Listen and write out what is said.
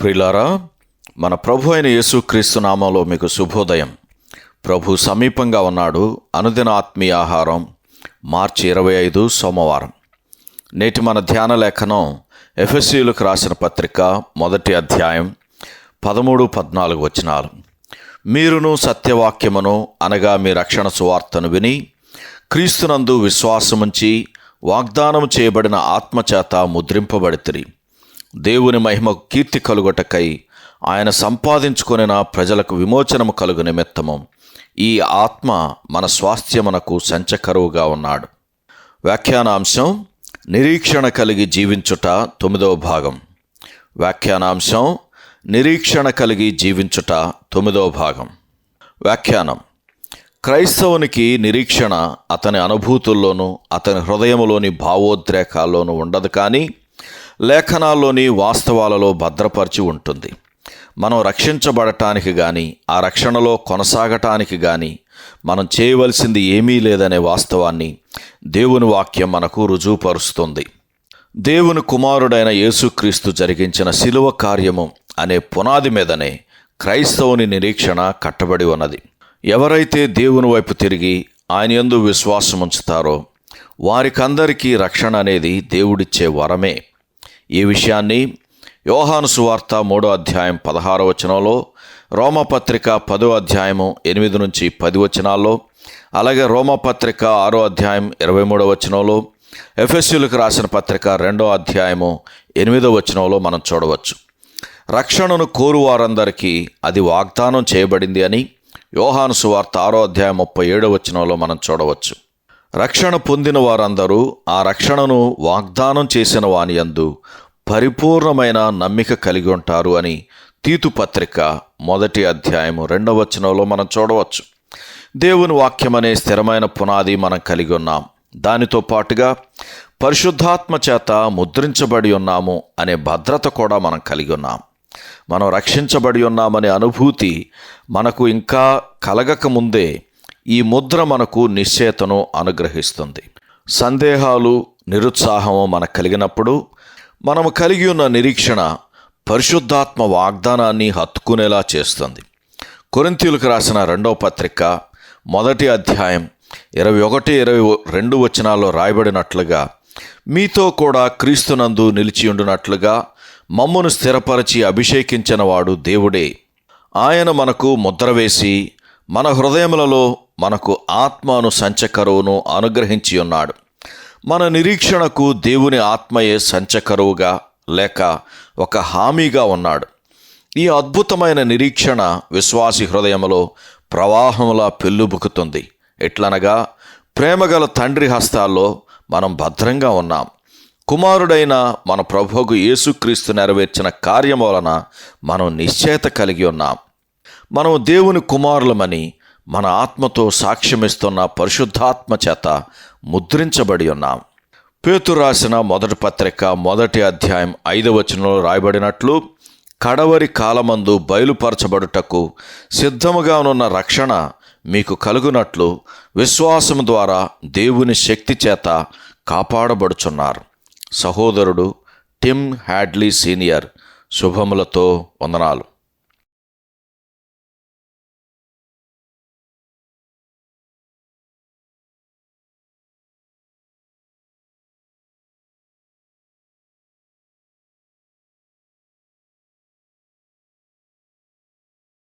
ప్రిలారా మన ప్రభు అయిన యేసుక్రీస్తు నామంలో మీకు శుభోదయం. ప్రభు సమీపంగా ఉన్నాడు. అనుదిన ఆత్మీయ ఆహారం మార్చి ఇరవై ఐదు సోమవారం. నేటి మన ధ్యాన లేఖనం ఎఫ్ఎస్సీలకు రాసిన పత్రిక మొదటి అధ్యాయం పదమూడు పద్నాలుగు వచనాలు. మీరును సత్యవాక్యమును అనగా మీ రక్షణ సువార్తను విని క్రీస్తునందు విశ్వాసముంచి వాగ్దానం చేయబడిన ఆత్మచేత ముద్రింపబడితిరి. దేవుని మహిమకు కీర్తి కలుగొటకై ఆయన సంపాదించుకొనిన ప్రజలకు విమోచనము కలుగు నిమిత్తము. ఈ ఆత్మ మన స్వాస్థ్యమునకు సంచకరువుగా ఉన్నాడు. వ్యాఖ్యానాంశం నిరీక్షణ కలిగి జీవించుట తొమ్మిదవ భాగం. వ్యాఖ్యానాంశం నిరీక్షణ కలిగి జీవించుట తొమ్మిదవ భాగం. వ్యాఖ్యానం క్రైస్తవునికి నిరీక్షణ అతని అనుభూతుల్లోనూ అతని హృదయంలోని భావోద్రేకాల్లోనూ ఉండదు కానీ లేఖనాల్లోని వాస్తవాలలో భద్రపరిచి ఉంటుంది. మనం రక్షించబడటానికి కానీ ఆ రక్షణలో కొనసాగటానికి కానీ మనం చేయవలసింది ఏమీ లేదనే వాస్తవాన్ని దేవుని వాక్యం మనకు రుజువుపరుస్తుంది. దేవుని కుమారుడైన యేసుక్రీస్తు జరిగించిన శిలువ కార్యము అనే పునాది మీదనే క్రైస్తవుని నిరీక్షణ కట్టబడి ఉన్నది. ఎవరైతే దేవుని వైపు తిరిగి ఆయన యందు విశ్వాసం ఉంచుతారో వారికందరికీ రక్షణ అనేది దేవుడిచ్చే వరమే. ఈ విషయాన్ని యోహాను సువార్త మూడో అధ్యాయం పదహారో వచనంలో రోమపత్రిక పదో అధ్యాయము ఎనిమిది నుంచి పది వచనాల్లో అలాగే రోమపత్రిక ఆరో అధ్యాయం ఇరవై మూడో వచనంలో ఎఫ్ఎస్యులకు రాసిన పత్రిక రెండో అధ్యాయము ఎనిమిదో వచనంలో మనం చూడవచ్చు. రక్షణను కోరు వారందరికీ అది వాగ్దానం చేయబడింది అని యోహాను సువార్త ఆరో అధ్యాయం ముప్పై ఏడో వచనంలో మనం చూడవచ్చు. రక్షణ పొందిన వారందరూ ఆ రక్షణను వాగ్దానం చేసిన వాని యందు పరిపూర్ణమైన నమ్మిక కలిగి ఉంటారు అని తీతుపత్రిక మొదటి అధ్యాయము రెండవ వచనంలో మనం చూడవచ్చు. దేవుని వాక్యం అనే స్థిరమైన పునాది మనం కలిగి ఉన్నాం. దానితో పాటుగా పరిశుద్ధాత్మ చేత ముద్రించబడి ఉన్నాము అనే భద్రత కూడా మనం కలిగి ఉన్నాం. మనం రక్షించబడి ఉన్నామనే అనుభూతి మనకు ఇంకా కలగక ముందే ఈ ముద్ర మనకు నిశ్చేతను అనుగ్రహిస్తుంది. సందేహాలు నిరుత్సాహము మనకు కలిగినప్పుడు మనము కలిగి ఉన్న నిరీక్షణ పరిశుద్ధాత్మ వాగ్దానాన్ని హత్తుకునేలా చేస్తుంది. కొరింతీయులకు రాసిన రెండవ పత్రిక మొదటి అధ్యాయం ఇరవై ఒకటి ఇరవై రెండు వచనాల్లో రాయబడినట్లుగా మీతో కూడా క్రీస్తునందు నిలిచి ఉండునట్లుగా మమ్మును స్థిరపరచి అభిషేకించిన వాడు దేవుడే. ఆయన మనకు ముద్ర వేసి మన హృదయములలో మనకు ఆత్మను సంచకరువును అనుగ్రహించి ఉన్నాడు. మన నిరీక్షణకు దేవుని ఆత్మయే సంచకరువుగా లేక ఒక హామీగా ఉన్నాడు. ఈ అద్భుతమైన నిరీక్షణ విశ్వాసి హృదయంలో ప్రవాహములా పెళ్ళుబుకుతుంది ఎట్లనగా ప్రేమగల తండ్రి హస్తాల్లో మనం భద్రంగా ఉన్నాం. కుమారుడైన మన ప్రభువుకు యేసుక్రీస్తు నెరవేర్చిన కార్యం వలన మనం నిశ్చయత కలిగి ఉన్నాం. మనం దేవుని కుమారులమని మన ఆత్మతో సాక్ష్యమిస్తున్న పరిశుద్ధాత్మ చేత ముద్రించబడి ఉన్నాం. పేతు రాసిన మొదటి పత్రిక మొదటి అధ్యాయం ఐదవచనంలో రాయబడినట్లు కడవరి కాలమందు బయలుపరచబడుటకు సిద్ధముగా ఉన్న రక్షణ మీకు కలుగునట్లు విశ్వాసం ద్వారా దేవుని శక్తి చేత కాపాడబడుచున్నారు. సహోదరుడు టిమ్ హ్యాడ్లీ సీనియర్ శుభములతో వందనాలు.